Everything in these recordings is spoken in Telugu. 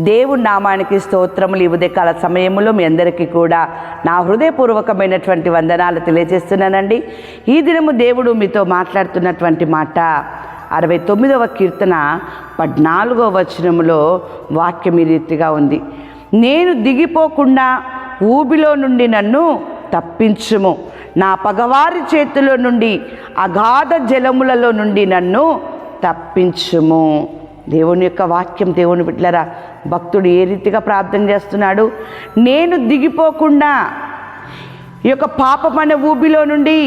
దేవుడి నామానికి స్తోత్రములు ఈ ఉదయకాల సమయంలో మీ అందరికీ కూడా నా హృదయపూర్వకమైనటువంటి వందనాలు తెలియజేస్తున్నానండి. ఈ దినము దేవుడు మీతో మాట్లాడుతున్నటువంటి మాట అరవై తొమ్మిదవ కీర్తన పద్నాలుగవ వచనములో వాక్యం ఈ రీతిగా ఉంది. నేను దిగిపోకుండా ఊబిలో నుండి నన్ను తప్పించుము. నా పగవారి చేతిలో నుండి అగాధ జలములలో నుండి నన్ను తప్పించుము. దేవుని యొక్క వాక్యం దేవుని బిడ్డలరా భక్తుడు ఏ రీతిగా ప్రార్థన చేస్తున్నాడు? నేను దిగిపోకుండా ఈ యొక్క పాపం అనే ఊబిలో నుండి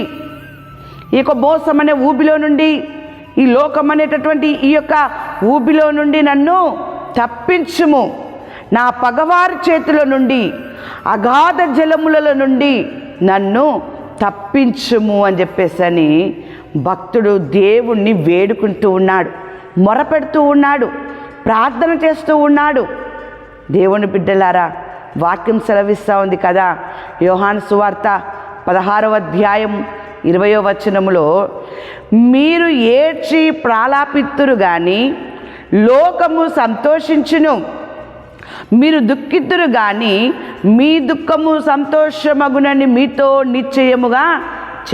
ఈ యొక్క మోసం అనే ఊబిలో నుండి ఈ లోకం అనేటటువంటి ఈ యొక్క ఊబిలో నుండి నన్ను తప్పించుము. నా పగవారి చేతిలో నుండి అగాధ జలములలో నుండి నన్ను తప్పించుము అని చెప్పేసి అని భక్తుడు దేవుణ్ణి వేడుకుంటూ ఉన్నాడు. మొరపెడుతూ ఉన్నాడు ప్రార్థన చేస్తూ ఉన్నాడు. దేవుని బిడ్డలారా వాక్యం సెలవిస్తూ ఉంది కదా. యోహాను సువార్త పదహారవ అధ్యాయం ఇరవయో వచనములో మీరు ఏడ్చి ప్రాలాపిత్తురు కానీ లోకము సంతోషించును. మీరు దుఃఖిద్దురు కానీ మీ దుఃఖము సంతోషమగునని మీతో నిశ్చయముగా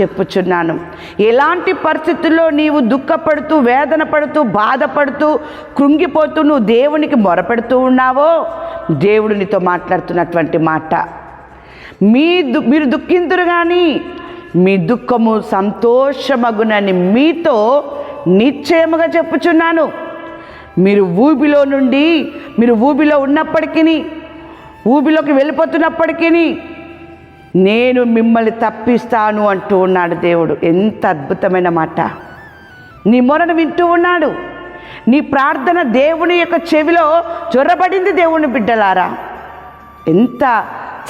చెప్పుచున్నాను. ఎలాంటి పరిస్థితుల్లో నీవు దుఃఖపడుతూ వేదన పడుతూ బాధపడుతూ కృంగిపోతూ నువ్వు దేవునికి మొరపెడుతూ ఉన్నావో? దేవుడు నీతో మాట్లాడుతున్నటువంటి మాట. మీ దు మీరు దుఃఖింతురు కానీ మీ దుఃఖము సంతోషమగునని మీతో నిశ్చయముగా చెప్పుచున్నాను. మీరు ఊబిలో నుండి మీరు ఊబిలో ఉన్నప్పటికీ ఊబిలోకి వెళ్ళిపోతున్నప్పటికీ నేను మిమ్మల్ని తప్పిస్తాను అంటూ ఉన్నాడు దేవుడు. ఎంత అద్భుతమైన మాట. నీ మొరను వింటూ ఉన్నాడు. నీ ప్రార్థన దేవుని యొక్క చెవిలో చొరబడింది దేవుని బిడ్డలారా. ఎంత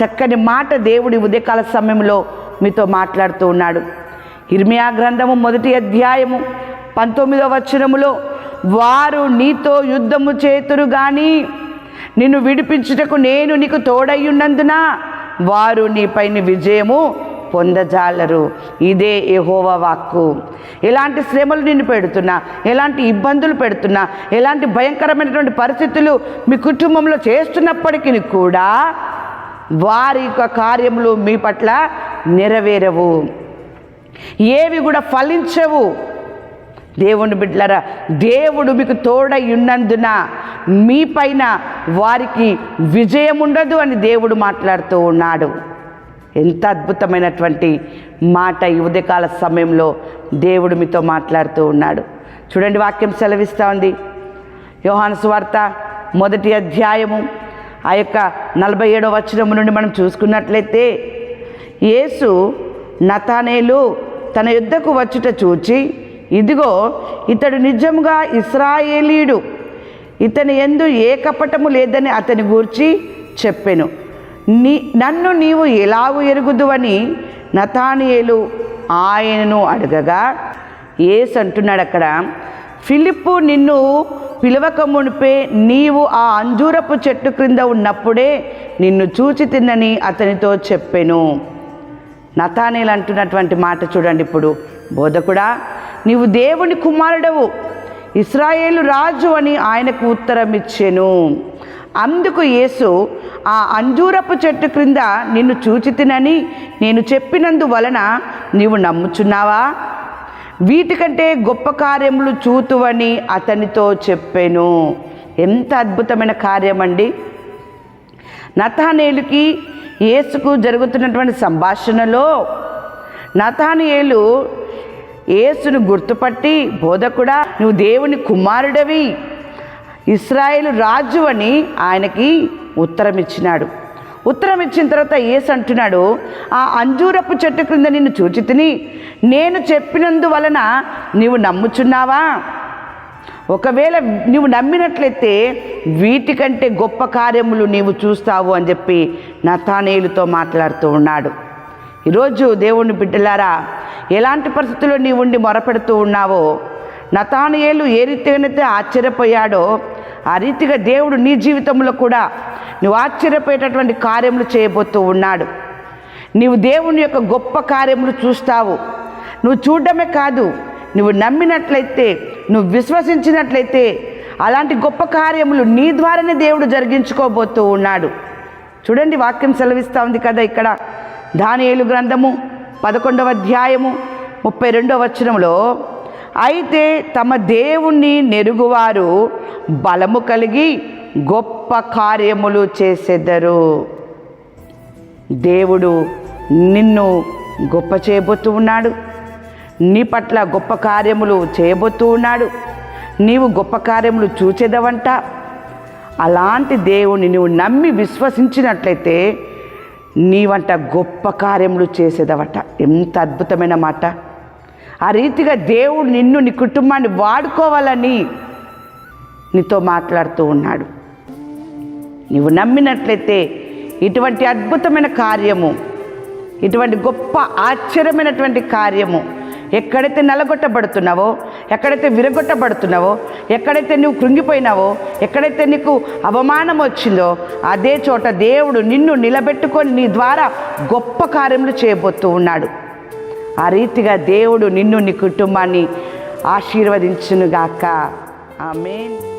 చక్కని మాట దేవుడి ఉదయకాల సమయంలో మీతో మాట్లాడుతూ ఉన్నాడు. ఇర్మియా గ్రంథము మొదటి అధ్యాయము పంతొమ్మిదవ వచనములో వారు నీతో యుద్ధము చేతురు కానీ నిన్ను విడిపించుటకు నేను నీకు తోడయ్యున్నందున వారు నీపైన విజయము పొందజాలరు. ఇదే యహోవ వాక్కు. ఎలాంటి శ్రమలు నిన్ను పెడుతున్నా ఎలాంటి ఇబ్బందులు పెడుతున్నా ఎలాంటి భయంకరమైనటువంటి పరిస్థితులు మీ కుటుంబంలో చేస్తున్నప్పటికీ కూడా వారి యొక్క కార్యములు మీ పట్ల నెరవేరవు. ఏవి కూడా ఫలించవు. దేవుని బిడ్డలరా దేవుడు మీకు తోడై ఉన్నందున మీ పైన వారికి విజయం ఉండదు అని దేవుడు మాట్లాడుతూ ఉన్నాడు. ఎంత అద్భుతమైనటువంటి మాట ఈ ఉదయకాల సమయంలో దేవుడు మీతో మాట్లాడుతూ ఉన్నాడు. చూడండి వాక్యం సెలవిస్తూ ఉంది. యోహాను సువార్త మొదటి అధ్యాయము ఆ యొక్క నలభై ఏడవ వచనము నుండి మనం చూసుకున్నట్లయితే యేసు నతానేలు తన యుద్ధకు వచ్చుట చూచి ఇదిగో ఇతడు నిజముగా ఇస్రాయేలీడు ఇతని ఎందు ఏ కపటము లేదని అతని గూర్చి చెప్పెను. నీ నన్ను నీవు ఎలాగు ఎరుగుదువని నతానియేలు ఆయనను అడగగా ఏసు అంటున్నాడు అక్కడ ఫిలిప్పు నిన్ను పిలవక మునిపే నీవు ఆ అంజూరపు చెట్టు క్రింద ఉన్నప్పుడే నిన్ను చూచి తిన్నని అతనితో చెప్పెను. నతానేలు అంటున్నటువంటి మాట చూడండి ఇప్పుడు. బోధకుడా నీవు దేవుని కుమారుడవు. ఇస్రాయేలు రాజు అని ఆయనకు ఉత్తరం ఇచ్చెను. అందుకు యేసు ఆ అంజూరపు చెట్టు క్రింద నిన్ను చూచి తినని నేను చెప్పినందువలన నీవు నమ్ముచున్నావా? వీటికంటే గొప్ప కార్యములు చూతువని అతనితో చెప్పాను. ఎంత అద్భుతమైన కార్యం అండి నతానేలుకి యేసుకు జరుగుతున్నటువంటి సంభాషణలో నతానియేలు యేసును గుర్తుపట్టి బోధకుడా నువ్వు దేవుని కుమారుడవి. ఇస్రాయేల్ రాజు అని ఆయనకి ఉత్తరం ఇచ్చినాడు ఉత్తరం ఇచ్చిన తర్వాత ఏసు అంటున్నాడు ఆ అంజూరపు చెట్టు క్రింద నిన్ను చూచి తిని నేను చెప్పినందువలన నీవు నమ్ముచున్నావా? ఒకవేళ నువ్వు నమ్మినట్లయితే వీటికంటే గొప్ప కార్యములు నీవు చూస్తావు అని చెప్పి నతానేయులతో మాట్లాడుతూ ఉన్నాడు. ఈరోజు దేవుని బిడ్డలారా ఎలాంటి పరిస్థితుల్లో నీవు ఉండి మొరపెడుతూ ఉన్నావో? నతానయేలు ఏ రీతిగానైతే ఆశ్చర్యపోయాడో ఆ రీతిగా దేవుడు నీ జీవితంలో కూడా నువ్వు ఆశ్చర్యపోయేటటువంటి కార్యములు చేయబోతూ ఉన్నాడు. నీవు దేవుని యొక్క గొప్ప కార్యములు చూస్తావు. నువ్వు చూడడమే కాదు నువ్వు నమ్మినట్లయితే నువ్వు విశ్వసించినట్లయితే అలాంటి గొప్ప కార్యములు నీ ద్వారానే దేవుడు జరిగించుకోబోతూ ఉన్నాడు. చూడండి వాక్యం సెలవిస్తూ ఉంది కదా ఇక్కడ. దానియేలు గ్రంథము పదకొండవ అధ్యాయము ముప్పై రెండవ వచనంలో అయితే తమ దేవుణ్ణి నెరుగువారు బలము కలిగి గొప్ప కార్యములు చేసేద్దరు దేవుడు నిన్ను గొప్ప చేయబోతూ ఉన్నాడు. నీ పట్ల గొప్ప కార్యములు చేయబోతూ ఉన్నాడు. నీవు గొప్ప కార్యములు చూచేదవంట. అలాంటి దేవుని నువ్వు నమ్మి విశ్వసించినట్లయితే నీవంట గొప్ప కార్యములు చేసేదవట. ఎంత అద్భుతమైన మాట. ఆ రీతిగా దేవుడు నిన్ను నీ కుటుంబాన్ని వాడుకోవాలని నీతో మాట్లాడుతూ ఉన్నాడు. నీవు నమ్మినట్లయితే ఇటువంటి అద్భుతమైన కార్యము ఇటువంటి గొప్ప ఆశ్చర్యమైనటువంటి కార్యము ఎక్కడైతే నలగొట్టబడుతున్నావో ఎక్కడైతే విరగొట్టబడుతున్నావో ఎక్కడైతే నువ్వు కృంగిపోయినావో ఎక్కడైతే నీకు అవమానం వచ్చిందో అదే చోట దేవుడు నిన్ను నిలబెట్టుకొని నీ ద్వారా గొప్ప కార్యములు చేయబోతూ ఉన్నాడు. ఆ రీతిగా దేవుడు నిన్ను నీ కుటుంబాన్ని ఆశీర్వదించునుగాక. ఆమెన్.